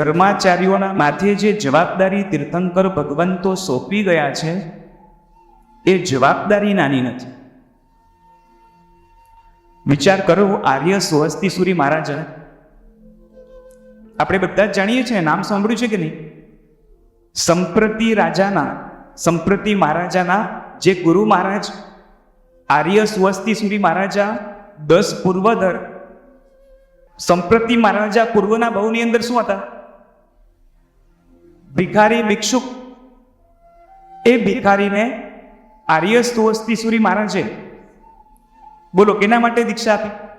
ધર્માચાર્યોના માથે જે જવાબદારી તીર્થંકર ભગવંતો સોંપી ગયા છે, એ જવાબદારી નાની નથી. વિચાર કરો, આર્ય સ્વસ્તી સુરી મહારાજા, આપણે બધા જ જાણીએ છીએ, નામ સાંભળ્યું છે કે નહીં? સંપ્રતિ રાજાના, સંપ્રતિ મહારાજાના જે ગુરુ મહારાજ, આર્ય સ્વસ્તી સુરી મહારાજા, દસ પૂર્વધર, સંપ્રતિ મહારાજા પૂર્વના બહુની અંદર શું હતા? ભિખારી ભિક્ષુક. એ ભિખારીને આર્ય સ્વસ્તી સુરી છે. બોલો, કેના માટે દીક્ષા આપી?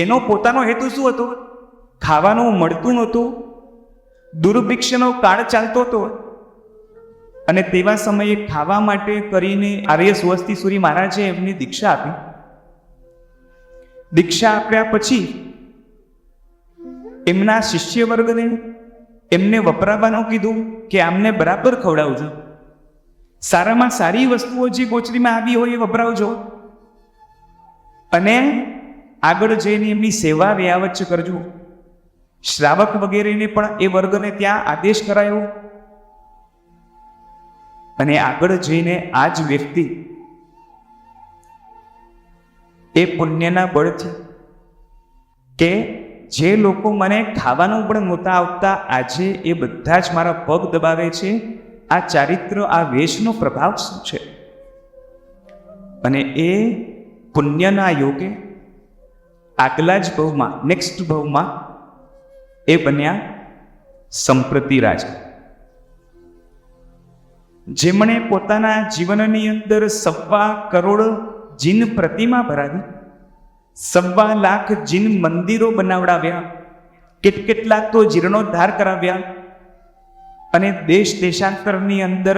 એનો પોતાનો હેતુ શું હતો? ખાવાનું મળતું નહોતું. દુર્ભિક્ષનો કાળ ચાલતો હતો. અને તેવા સમયે ખાવા માટે કરીને આર્ય સ્વસ્તી સુરી મહારાજે એમની દીક્ષા આપી. દીક્ષા આપ્યા પછી એમના શિષ્ય વર્ગને એમને વપરાવાનું કીધું કે આમને બરાબર ખવડાવજો. સારામાં સારી વસ્તુઓ જે ગોચરીમાં આવી હોય એ વપરાવજો. અને આગળ જઈને એમની સેવા વ્યાવચ કરજો. શ્રાવક વગેરેને પણ એ વર્ગને ત્યાં આદેશ કરાયો. અને આગળ જઈને આ જ વ્યક્તિ એ પુણ્યના બળથી કે જે લોકો મને ખાવાનું પણ નહોતા આવતા આજે એ બધા જ મારા પગ દબાવે છે. આ ચારિત્ર, આ વેશનો પ્રભાવ શું છે? અને એ પુણ્યના યોગે આગલા જ ભવમાં નેક્સ્ટ ભવમાં એ બન્યા સંપ્રતિ રાજા. જેમણે પોતાના જીવનની અંદર સવા કરોડ જીન પ્રતિમા ભરાવી સવા લાખ જીન મંદિરો બનાવડાવ્યા, કેટ કેટલાક તો જીર્ણોદ્ધાર કરાવ્યા. અને દેશ દેશાંતરની અંદર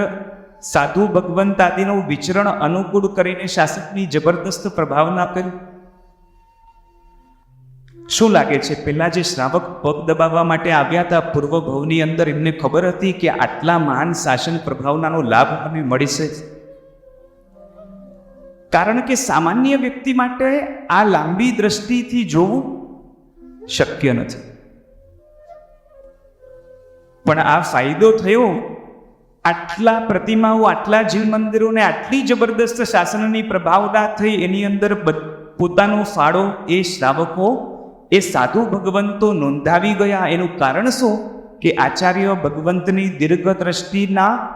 સાધુ ભગવંત આદિનું વિચરણ અનુકૂળ કરીને શાસકની જબરદસ્ત પ્રભાવના કરી. શું લાગે છે, પેલા જે શ્રાવક પગ દબાવવા માટે આવ્યા હતા પૂર્વ ભવની અંદર એમને ખબર હતી કે આટલા મહાન શાસન પ્રભાવનાનો લાભ મને મળશે? કારણ કે સામાન્ય વ્યક્તિ માટે આ લાંબી દ્રષ્ટિથી જોવું શક્ય નથી. પણ આ ફાયદો થયો આટલા પ્રતિમાઓ, આટલા જીવ મંદિરોને આટલી જબરદસ્ત શાસનની પ્રભાવના થઈ એની અંદર પોતાનો ફાળો એ શ્રાવકો, એ સાધુ ભગવંતો નોંધાવી ગયા. એનું કારણ શું? કે આચાર્ય ભગવંતની દીર્ઘ દ્રષ્ટિના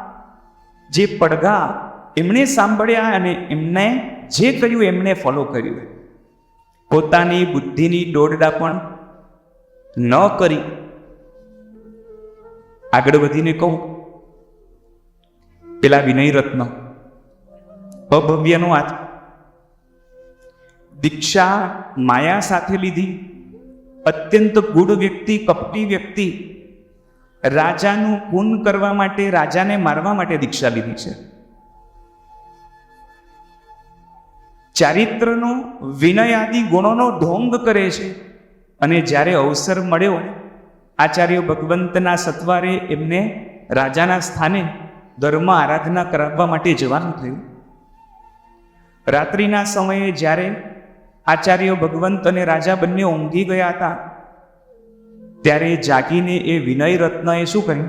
જે પડઘા એમણે સાંભળ્યા અને એમને જે કર્યું એમણે ફોલો કર્યું. પોતાની બુદ્ધિની દોડડા પણ ન કરી. આગળ વધીને કહું, પેલા વિનય રત્ન અભવ્યનો હાથ દીક્ષા માયા સાથે લીધી, અત્યંત ગુડ વ્યક્તિ, કપટી વ્યક્તિ. રાજાનું ખૂન કરવા માટે, રાજાને મારવા માટે દીક્ષા લીધી છે. ચારિત્રનો વિનય આદિ ગુણોનો ઢોંગ કરે છે. અને જ્યારે અવસર મળ્યો, આચાર્ય ભગવંતના સત્વારે એમને રાજાના સ્થાને ધર્મ આરાધના કરાવવા માટે જવાનું થયું. રાત્રિના સમયે જ્યારે આચાર્ય ભગવંત અને રાજા બંને ઊંઘી ગયા હતા, ત્યારે જાગીને એ વિનય રત્નએ શું કર્યું?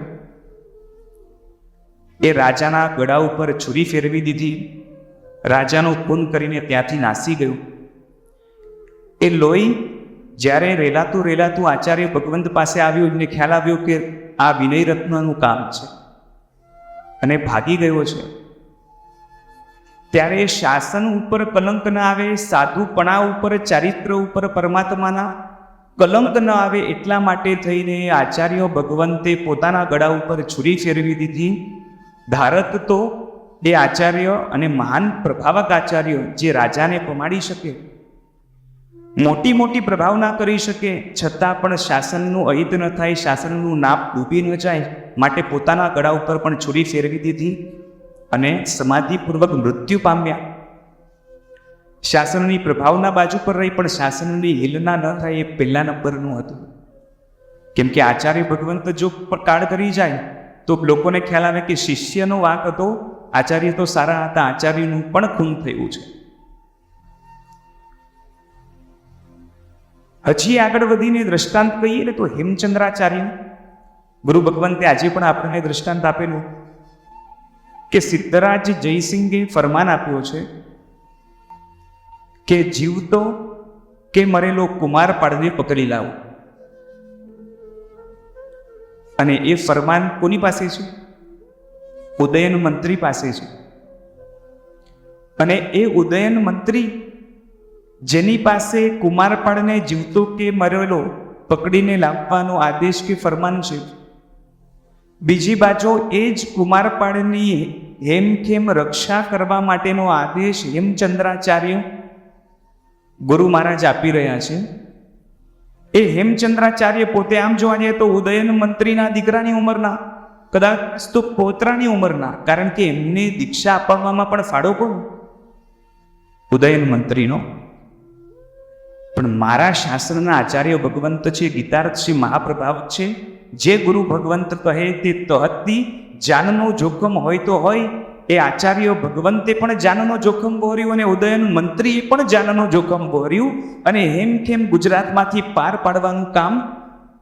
એ રાજાના ગળા ઉપર છુરી ફેરવી દીધી. રાજાનું ખૂન કરીને ત્યાંથી નાસી ગયું. એ લોહી જ્યારે રેલાતું રેલાતું આચાર્ય ભગવંત પાસે આવ્યું, એમને ખ્યાલ આવ્યો કે આ વિનય રત્નનું કામ છે અને ભાગી ગયો છે. ત્યારે શાસન ઉપર કલંક ન આવે, સાધુપણા ઉપર, ચારિત્ર ઉપર, પરમાત્માના કલંક ન આવે એટલા માટે થઈને આચાર્ય ભગવંતે પોતાના ગળા ઉપર છુરી ફેરવી દીધી. ધારત તો એ આચાર્ય અને મહાન પ્રભાવક આચાર્ય જે રાજાને પમાડી શકે, મોટી મોટી પ્રભાવના કરી શકે, છતાં પણ શાસનનું અહિત ન થાય, શાસનનું નાપ ડૂબી ન જાય, માટે પોતાના ગળા ઉપર પણ છુરી ફેરવી દીધી અને સમાધિપૂર્વક મૃત્યુ પામ્યા. શાસનની પ્રભાવના બાજુ પર રહી, પણ શાસનની હિલના ન થાય એ પહેલા નંબરનું હતું. કેમ કે આચાર્ય ભગવંત જો કાળ કરી જાય, તો લોકોને ખ્યાલ આવે કે શિષ્યનો વાંક હતો આચાર્ય તો સારા હતા, આચાર્યનું પણ ખૂન થયું છે. હજી આગળ વધીને દ્રષ્ટાંત કહીએ ને તો હેમચંદ્રાચાર્ય ગુરુ ભગવંતે આજે પણ આપણને દ્રષ્ટાંત આપેલું કે સિદ્ધરાજ જયસિંહે ફરમાન આપ્યો છે કે જીવતો કે મરેલો કુમાર પાડને પકડી લાવો. અને એ ફરમાન કોની પાસે છે? ઉદયન મંત્રી પાસે છે. અને એ ઉદયન મંત્રી જેની પાસે કુમારપાળને જીવતો કે મરેલો પકડીને લાવવાનો આદેશ કે ફરમાન છે, બીજી બાજુ એ જ કુમારપાળની હેમખેમ રક્ષા કરવા માટેનો આદેશ હેમચંદ્રાચાર્ય ગુરુ મહારાજ આપી રહ્યા છે. એ હેમચંદ્રાચાર્ય પોતે આમ જોવા જઈએ તો ઉદયન મંત્રીના દીકરાની ઉંમરના કદાચ તો પોતરાની ઉંમરના, કારણ કે એમને દીક્ષા આપવામાં પણ ફાળો કોણ? ઉદયન મંત્રીનો. પણ મારા શાસ્ત્રના આચાર્ય ભગવંત છે, ગીતાર્થ છે મહાપ્રભાવ છે, જે ગુરુ ભગવંત કહે તે તહતી જાનનો જોખમ હોય તો હોય, એ આચાર્ય ભગવંતે પણ જાનનો જોખમ બોર્યું અને ઉદયન મંત્રીએ પણ જાનનો જોખમ બોર્યું અને હેમ ખેમ ગુજરાતમાંથી પાર પાડવાનું કામ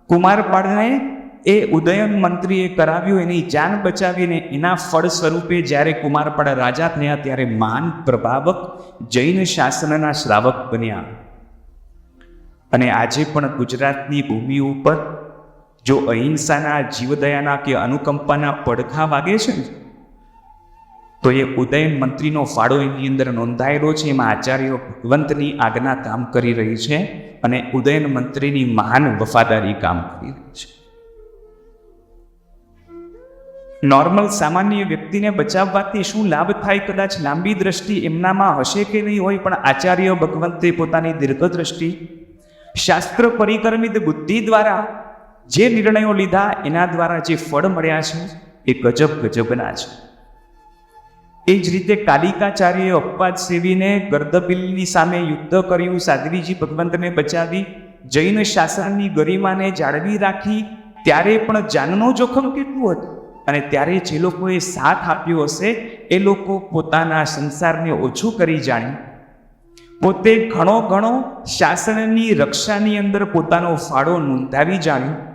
કુમારપાળને એ ઉદયન મંત્રીએ કરાવ્યું, એની જાન બચાવીને એના ફળ સ્વરૂપે જ્યારે કુમારપાડા રાજા થયા, ત્યારે માન પ્રભાવક જૈન શાસનના શ્રાવક બન્યા. અને આજે પણ ગુજરાતની ભૂમિ ઉપર જો અહિંસાના, જીવદયાના કે અનુકંપાના પડખા વાગે છે તો એ ઉદયન મંત્રીનો ફાળો એની અંદર નોંધાયેલો છે. એમાં આચાર્ય ભગવંતની આજ્ઞા કામ કરી રહી છે અને ઉદયન મંત્રીની મહાન વફાદારી કામ કરી રહી છે. નોર્મલ સામાન્ય વ્યક્તિને બચાવવાથી શું લાભ થાય? કદાચ લાંબી દ્રષ્ટિ એમનામાં હશે કે નહીં હોય, પણ આચાર્ય ભગવંતે પોતાની દીર્ઘ દ્રષ્ટિ શાસ્ત્ર પરિક્રમિત બુદ્ધિ દ્વારા જે નિર્ણયો લીધા, એના દ્વારા જે ફળ મળ્યા છે, એ ગજબ ગજબના છે. એ જ રીતે કાલિકાચાર્યએ અપવાદ સેવીને ગર્દબિલની સામે યુદ્ધ કર્યું, સાધ્વીજી ભગવંતને બચાવી, જૈન શાસનની ગરિમાને જાળવી રાખી, ત્યારે પણ જાનનો જોખમ કેટલું હતું? અને ત્યારે જે લોકોએ સાથ આપ્યો હશે, એ લોકો પોતાના સંસારને ઓછું કરી જાણે. પોતે ઘણો ઘણો શાસનની રક્ષાની અંદર પોતાનો ફાળો નોંધાવી જાણ્યું